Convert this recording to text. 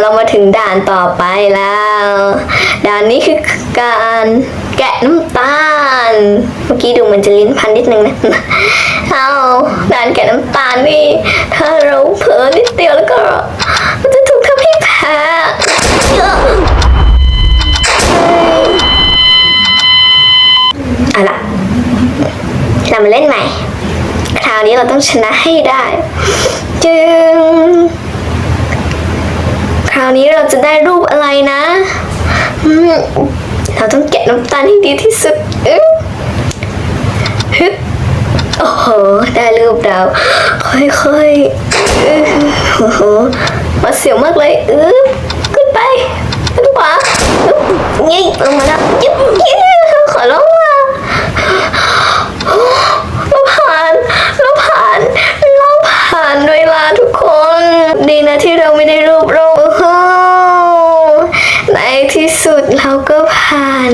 เรามาถึงด่านต่อไปแล้ว ด่านนี้คือการแกะน้ำตาล เมื่อกี้ดูมันจะลิ้นพันนิดนึงนะเอาด่านแกะน้ำตาลนี่ ถ้าเราเผลอนิดเดียวแล้วก็ มันจะถูกทำให้แพ้เอ้อเอาล่ะเรามาเล่นใหม่ คราวนี้เราต้องชนะให้ได้ จึงาวนี้เราจะได้รูปอะไรนะ เราต้องแกะน้ำตาลให้ดีที่สุดฮึบโอ้โห ได้รูปดาว ค่อยๆโอ้โหมาเสียวมากเลยอึ๊บขึ้นไปขึ้นขวาอึ๊บนี่ลงมาแล้วยึบยึบขอร้องว่าเราผ่านเราผ่านเราผ่านด้วล่ะทุกคน ดีนะที่เราไม่ได้รูปโรค ที่สุดเราก็ผ่าน